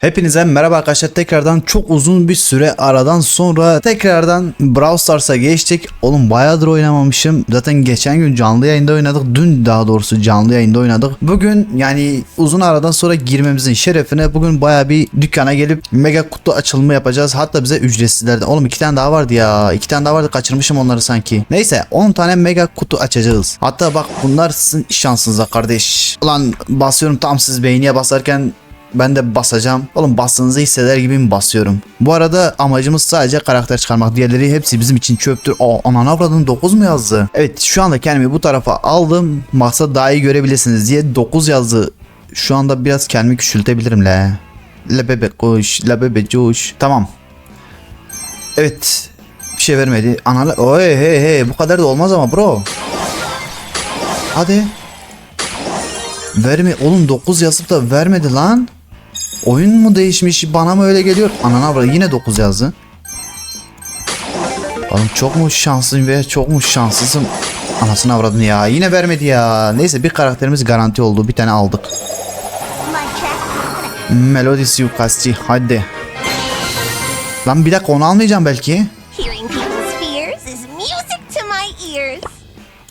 Hepinize merhaba arkadaşlar tekrardan çok uzun bir süre aradan sonra tekrardan Brawl Stars'a geçtik. Oğlum bayağıdır oynamamışım. Zaten geçen gün canlı yayında oynadık. Dün daha doğrusu canlı yayında oynadık. Bugün yani uzun aradan sonra girmemizin şerefine bugün baya bir dükkana gelip mega kutu açılımı yapacağız. Hatta bize ücretsizlerden. Oğlum iki tane daha vardı ya. iki tane daha vardı kaçırmışım onları sanki. Neyse 10 tane mega kutu açacağız. Hatta bak bunlar sizin şansınıza kardeş. Ulan basıyorum tam siz beğeniye basarken ben de basacağım. Oğlum bastığınızı hisseder gibi mi basıyorum? Bu arada amacımız sadece karakter çıkarmak. Diğerleri hepsi bizim için çöptür. Aa ananı avradın 9 mu yazdı? Evet şu anda kendimi bu tarafa aldım. Maksat daha iyi görebilirsiniz diye 9 yazdı. Şu anda biraz kendimi küçültebilirim le. La bebe koş, la bebe coş. Tamam. Evet. Bir şey vermedi. Ananı... Oy hey hey bu kadar da olmaz ama bro. Hadi. Verme oğlum 9 yazıp da vermedi lan. Oyun mu değişmiş bana mı öyle geliyor? Anana avradı yine 9 yazdı. Oğlum çok mu şanslıyım ve çok mu şanssızım? Anasını avradın ya yine vermedi ya. Neyse bir karakterimiz garanti oldu bir tane aldık. Melody suikastçı hadi. Lan bir dakika onu almayacağım belki.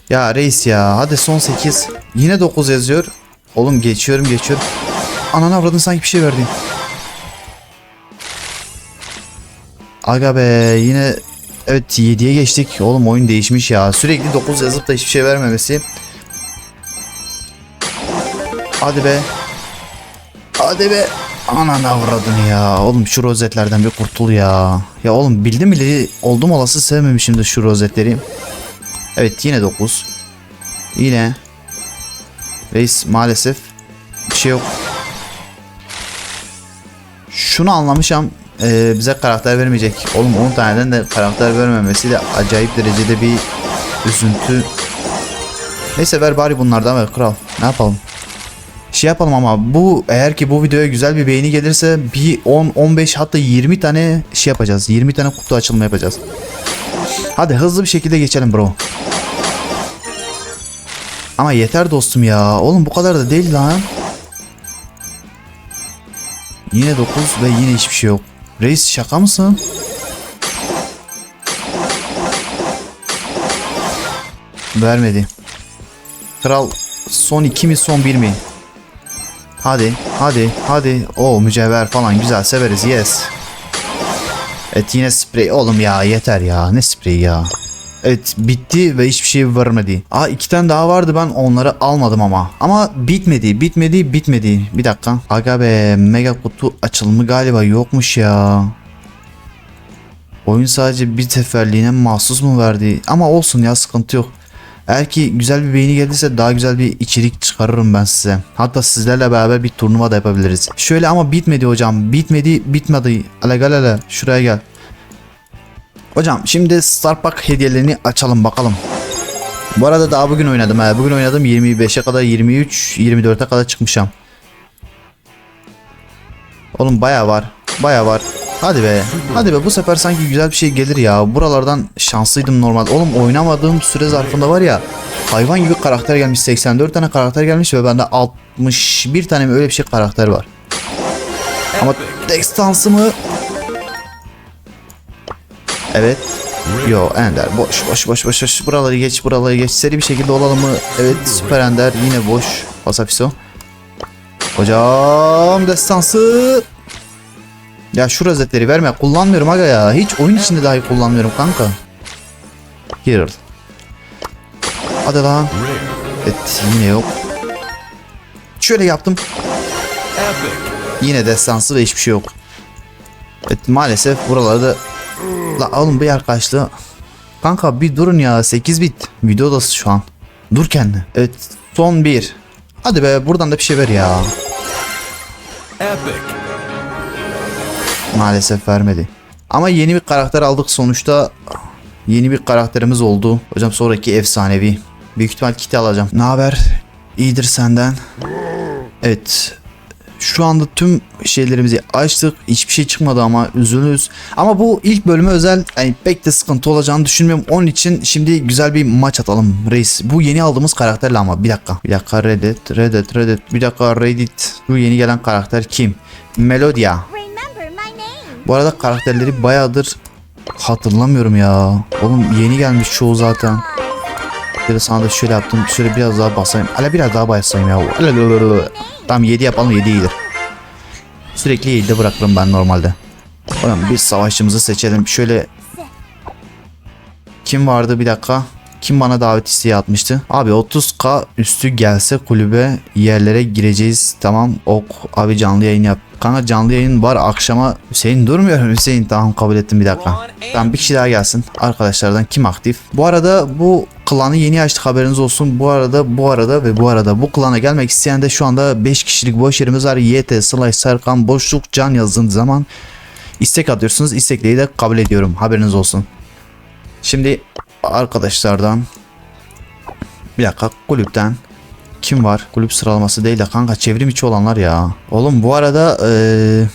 Ya reis ya hadi son 8. Yine 9 yazıyor. Oğlum geçiyorum geçiyorum. Ananı avradın sanki bir şey verdi. Aga be yine evet 7'ye geçtik. Oğlum oyun değişmiş ya. Sürekli 9 yazıp da hiçbir şey vermemesi. Hadi be. Hadi be. Ananı avradın ya. Oğlum şu rozetlerden bir kurtul ya. Ya oğlum bildim bile oldum olası sevmemişim de şu rozetleri. Evet yine 9. Yine. Reis maalesef bir şey yok. Şunu anlamışam e, bize karakter vermeyecek. Oğlum 10 taneden de karakter vermemesi de acayip derecede bir üzüntü. Neyse ver bari bunlardan ver kral. Ne yapalım? Şey yapalım ama bu eğer ki bu videoya güzel bir beğeni gelirse bir 10 15 hatta 20 tane şey yapacağız. 20 tane kutu açılımı yapacağız. Hadi hızlı bir şekilde geçelim bro. Ama yeter dostum ya. Oğlum bu kadar da değil lan. Yine 9 ve yine hiçbir şey yok. Reis şaka mısın? Vermedi. Kral son 2 mi son 1 mi? Hadi hadi hadi. O mücevher falan güzel severiz yes. Evet yine sprey. Oğlum ya yeter ya. Ne spreyi ya. Evet bitti ve hiçbir şey vermedi. Aa iki tane daha vardı ben onları almadım ama. Ama bitmedi bitmedi bitmedi. Bir dakika. Aga be mega kutu açılımı galiba yokmuş ya. Oyun sadece bir seferliğine mahsus mu verdi? Ama olsun ya sıkıntı yok. Eğer ki güzel bir beğeni gelirse daha güzel bir içerik çıkarırım ben size. Hatta sizlerle beraber bir turnuva da yapabiliriz. Şöyle ama bitmedi hocam. Bitmedi bitmedi. Ale gel hele şuraya gel. Hocam şimdi Starbucks hediyelerini açalım bakalım. Bu arada daha bugün oynadım ha. Bugün oynadım 25'e kadar 23 24'e kadar çıkmışım. Oğlum baya var. Baya var. Hadi be. Hadi be bu sefer sanki güzel bir şey gelir ya. Buralardan şanslıydım normal. Oğlum oynamadığım süre zarfında var ya. Hayvan gibi karakter gelmiş. 84 tane karakter gelmiş ve bende 61 tane mi öyle bir şey karakter var. Ama destansı mı? Evet. Yo Ender boş boş boş boş boş buraları geç buraları geç seri bir şekilde olalım mı? Evet süper Ender yine boş Pasafiso. Hocam destansı. Ya şu rozetleri verme kullanmıyorum aga ya hiç oyun içinde dahi kullanmıyorum kanka. Here. Hadi lan. Evet yine yok. Şöyle yaptım. Yine destansı ve hiçbir şey yok. Evet maalesef buralarda La oğlum bir arkadaşlığı. Kanka bir durun ya 8 bit. Videodası şu an. Dur kendi. Evet son bir. Hadi be buradan da bir şey ver ya. Maalesef vermedi. Ama yeni bir karakter aldık sonuçta. Yeni bir karakterimiz oldu. Hocam sonraki efsanevi. Büyük ihtimal kiti alacağım. Ne haber? İyidir senden. Evet. Şu anda tüm şeylerimizi açtık. Hiçbir şey çıkmadı ama üzülürüz. Ama bu ilk bölüme özel yani pek de sıkıntı olacağını düşünmüyorum. Onun için şimdi güzel bir maç atalım reis. Bu yeni aldığımız karakterle ama bir dakika. Bir dakika Reddit, Reddit, Reddit. Bir dakika Reddit. Bu yeni gelen karakter kim? Melodia. Bu arada karakterleri bayağıdır hatırlamıyorum ya. Oğlum yeni gelmiş çoğu zaten. Bir de sana da şöyle yaptım. Şöyle biraz daha basayım. Hala biraz daha basayım ya. Tamam 7 yapalım 7 iyidir. Sürekli 7'de bırakırım ben normalde. Oğlum bir savaşçımızı seçelim. Şöyle kim vardı bir dakika. Kim bana davet isteği atmıştı? Abi 30k üstü gelse kulübe yerlere gireceğiz. Tamam ok abi canlı yayın yap. Kanka canlı yayın var akşama. Hüseyin durmuyor Hüseyin tamam kabul ettim bir dakika. Tamam bir kişi daha gelsin. Arkadaşlardan kim aktif? Bu arada bu klanı yeni açtık haberiniz olsun. Bu arada bu arada ve bu arada bu klana gelmek isteyen de şu anda 5 kişilik boş yerimiz var. YT, Slash, Serkan, Boşluk, Can yazdığınız zaman istek atıyorsunuz. İstekleri de kabul ediyorum. Haberiniz olsun. Şimdi arkadaşlardan bir dakika kulüpten kim var? Kulüp sıralaması değil de kanka çevrim içi olanlar ya. Oğlum bu arada eee,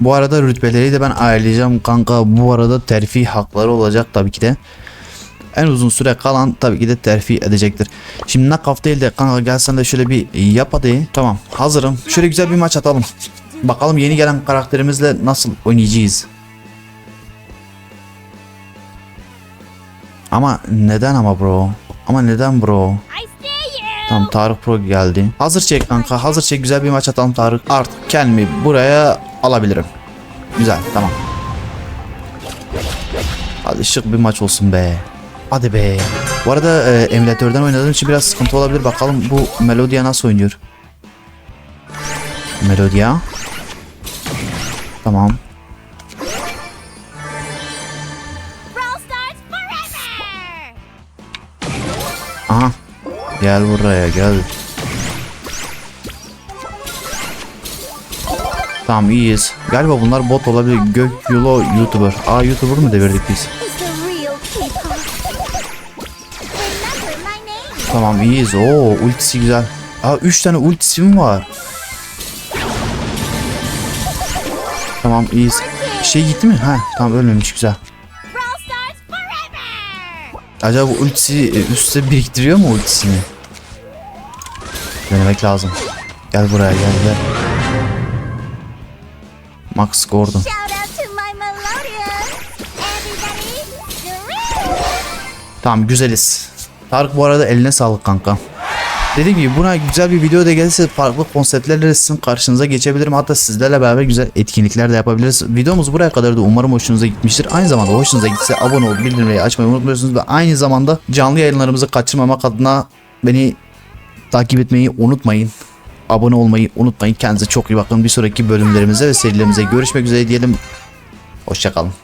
bu arada rütbeleri de ben ayarlayacağım kanka. Bu arada terfi hakları olacak tabii ki de. En uzun süre kalan tabii ki de terfi edecektir. Şimdi nakaf değil de kanka gelsen de şöyle bir yap hadi. Tamam hazırım. Şöyle güzel bir maç atalım. Bakalım yeni gelen karakterimizle nasıl oynayacağız. Ama neden ama bro? Ama neden bro? Tamam Tarık Pro geldi. Hazır çek kanka. Hazır çek. Güzel bir maç atalım Tarık. Artık kendimi buraya alabilirim. Güzel tamam. Hadi şık bir maç olsun be. Hadi be. Bu arada e, emülatörden oynadığım için biraz sıkıntı olabilir. Bakalım bu Melodia nasıl oynuyor. Melodia. Tamam. Aha. Gel buraya gel. Tamam iyiyiz. Galiba bunlar bot olabilir. Gök Yulo YouTuber. Aa YouTuber mı devirdik biz? Tamam iyiyiz. Oo ultisi güzel. Aa 3 tane ultisi var? Tamam iyiyiz. Şey gitti mi? Ha tamam ölmemiş güzel. Acaba ultisi e, üstte biriktiriyor mu ultisini? Denemek lazım. Gel buraya gel gel. Max Gordon. Tamam güzeliz. Tarık bu arada eline sağlık kanka. Dediğim gibi buna güzel bir video da gelirse farklı konseptlerle sizin karşınıza geçebilirim. Hatta sizlerle beraber güzel etkinlikler de yapabiliriz. Videomuz buraya kadar da umarım hoşunuza gitmiştir. Aynı zamanda hoşunuza gitse abone olup bildirimleri açmayı unutmuyorsunuz. Ve aynı zamanda canlı yayınlarımızı kaçırmamak adına beni takip etmeyi unutmayın. Abone olmayı unutmayın. Kendinize çok iyi bakın. Bir sonraki bölümlerimize ve serilerimize görüşmek üzere diyelim. Hoşçakalın.